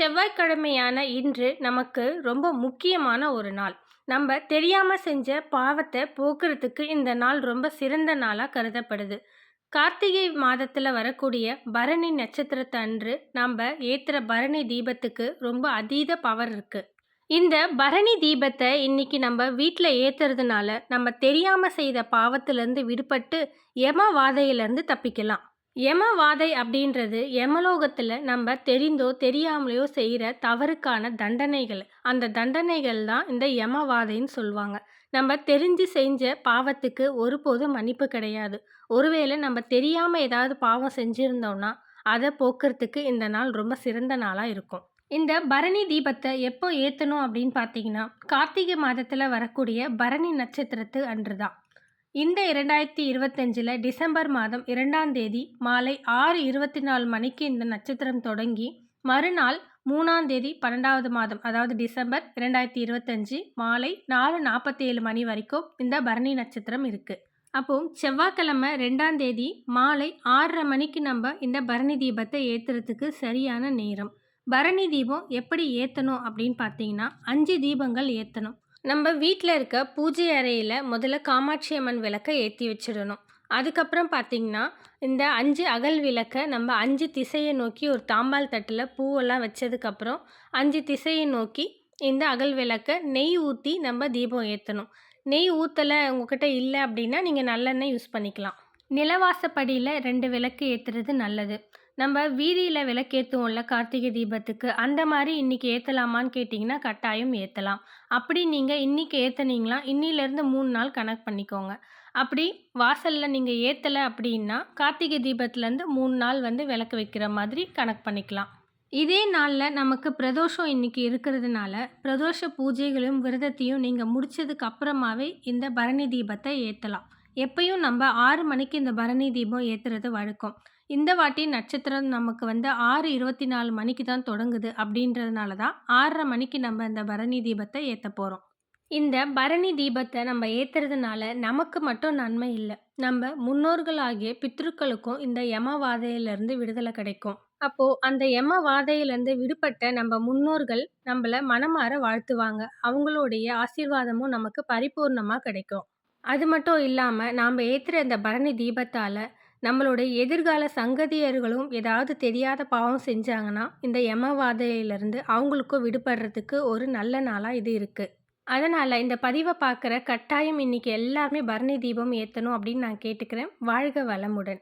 செவ்வாய்க்கிழமையான இன்று நமக்கு ரொம்ப முக்கியமான ஒரு நாள். நம்ம தெரியாமல் செஞ்ச பாவத்தை போக்குறதுக்கு இந்த நாள் ரொம்ப சிறந்த நாளாக கருதப்படுது. கார்த்திகை மாதத்தில் வரக்கூடிய பரணி நட்சத்திரத்தை அன்று நம்ம ஏற்றுற பரணி தீபத்துக்கு ரொம்ப அதீத பவர் இருக்குது இந்த பரணி தீபத்தை இன்னைக்கு நம்ம வீட்டில் ஏற்றுறதுனால நம்ம தெரியாமல் செய்த பாவத்திலேருந்து விடுபட்டு யம வாதையிலேருந்து தப்பிக்கலாம். யமவாதை அப்படின்றது யமலோகத்தில் நம்ம தெரிந்தோ தெரியாமலையோ செய்கிற தவறுக்கான தண்டனைகள். அந்த தண்டனைகள் தான் இந்த யமவாதைன்னு சொல்லுவாங்க. நம்ம தெரிஞ்சு செஞ்ச பாவத்துக்கு ஒருபோதும் மன்னிப்பு கிடையாது. ஒருவேளை நம்ம தெரியாமல் ஏதாவது பாவம் செஞ்சுருந்தோம்னா அதை போக்குறதுக்கு இந்த நாள் ரொம்ப சிறந்த நாளாக இருக்கும். இந்த பரணி தீபத்தை எப்போ ஏற்றணும் அப்படின்னு பார்த்தீங்கன்னா கார்த்திகை மாதத்தில் வரக்கூடிய பரணி நட்சத்திரத்து அன்று தான். இந்த இரண்டாயிரத்தி இருபத்தஞ்சில் டிசம்பர் மாதம் இரண்டாம் தேதி மாலை ஆறு இருபத்தி நாலு மணிக்கு இந்த நட்சத்திரம் தொடங்கி மறுநாள் மூணாம் தேதி பன்னெண்டாவது மாதம் அதாவது டிசம்பர் இரண்டாயிரத்தி இருபத்தஞ்சி மாலை நாலு நாற்பத்தி ஏழு மணி வரைக்கும் இந்த பரணி நட்சத்திரம் இருக்குது அப்போ செவ்வாய்க்கிழமை ரெண்டாம் தேதி மாலை ஆறரை மணிக்கு நம்ம இந்த பரணி தீபத்தை ஏற்றுறதுக்கு சரியான நேரம். பரணி தீபம் எப்படி ஏற்றணும் அப்படின்னு பார்த்தீங்கன்னா அஞ்சு தீபங்கள் ஏற்றணும் நம்ம வீட்டில் இருக்க பூஜை அறையில் முதல்ல காமாட்சி அம்மன் விளக்கை ஏற்றி வச்சிடணும். அதுக்கப்புறம் பார்த்திங்கன்னா இந்த அஞ்சு அகல் விளக்கை நம்ம அஞ்சு திசையை நோக்கி ஒரு தாம்பால் தட்டில் பூவெல்லாம் வச்சதுக்கப்புறம் அஞ்சு திசையை நோக்கி இந்த அகல் விளக்கை நெய் ஊற்றி நம்ம தீபம் ஏற்றணும் நெய் ஊற்றலை உங்ககிட்ட இல்லை அப்படின்னா நீங்கள் நல்லெண்ணெய் யூஸ் பண்ணிக்கலாம். நிலவாசப்படியில் ரெண்டு விளக்கு ஏற்றுறது நல்லது. நம்ம வீதியில் விளக்கேற்றுவோம்ல கார்த்திகை தீபத்துக்கு அந்த மாதிரி இன்றைக்கி ஏற்றலாமான்னு கேட்டிங்கன்னா கட்டாயம் ஏற்றலாம் அப்படி நீங்கள் இன்றைக்கி ஏற்றுனீங்களா இன்னிலேருந்து மூணு நாள் கணக்கு பண்ணிக்கோங்க. அப்படி வாசலில் நீங்கள் ஏற்றலை அப்படின்னா கார்த்திகை தீபத்துலேருந்து மூணு நாள் வந்து விளக்கு வைக்கிற மாதிரி கணக்கு பண்ணிக்கலாம். இதே நாளில் நமக்கு பிரதோஷம் இன்றைக்கி இருக்கிறதுனால பிரதோஷ பூஜைகளையும் விரதத்தையும் நீங்கள் முடித்ததுக்கு அப்புறமாவே இந்த பரணி தீபத்தை ஏற்றலாம் எப்பயும் நம்ம ஆறு மணிக்கு இந்த பரணி தீபம் ஏற்றுறது வழக்கம். இந்த வாட்டி நட்சத்திரம் நமக்கு வந்து ஆறு இருபத்தி நாலு மணிக்கு தான் தொடங்குது அப்படின்றதுனால தான் ஆறரை மணிக்கு நம்ம இந்த பரணி தீபத்தை ஏற்ற போகிறோம் இந்த பரணி தீபத்தை நம்ம ஏற்றுறதுனால நமக்கு மட்டும் நன்மை இல்லை. நம்ம முன்னோர்களாகிய பித்ருக்களுக்கும் இந்த யமவாதையிலேருந்து விடுதலை கிடைக்கும். அப்போது அந்த யம வாதையிலேருந்து விடுபட்ட நம்ம முன்னோர்கள் நம்மளை மனமாற வாழ்த்துவாங்க. அவங்களுடைய ஆசீர்வாதமும் நமக்கு பரிபூர்ணமாக கிடைக்கும். அது மட்டும் இல்லாமல் நாம் ஏற்றுற இந்த பரணி தீபத்தால் நம்மளுடைய எதிர்கால சங்கதியர்களும் ஏதாவது தெரியாத பாவம் செஞ்சாங்கன்னா இந்த யமவாதையிலேருந்து அவங்களுக்கும் விடுபடுறதுக்கு ஒரு நல்ல நாளாக இது இருக்குது அதனால் இந்த பதிவை பார்க்குற கட்டாயம் இன்றைக்கி எல்லாருமே பரணி தீபம் ஏற்றணும் அப்படின்னு நான் கேட்டுக்கிறேன். வாழ்க வளமுடன்.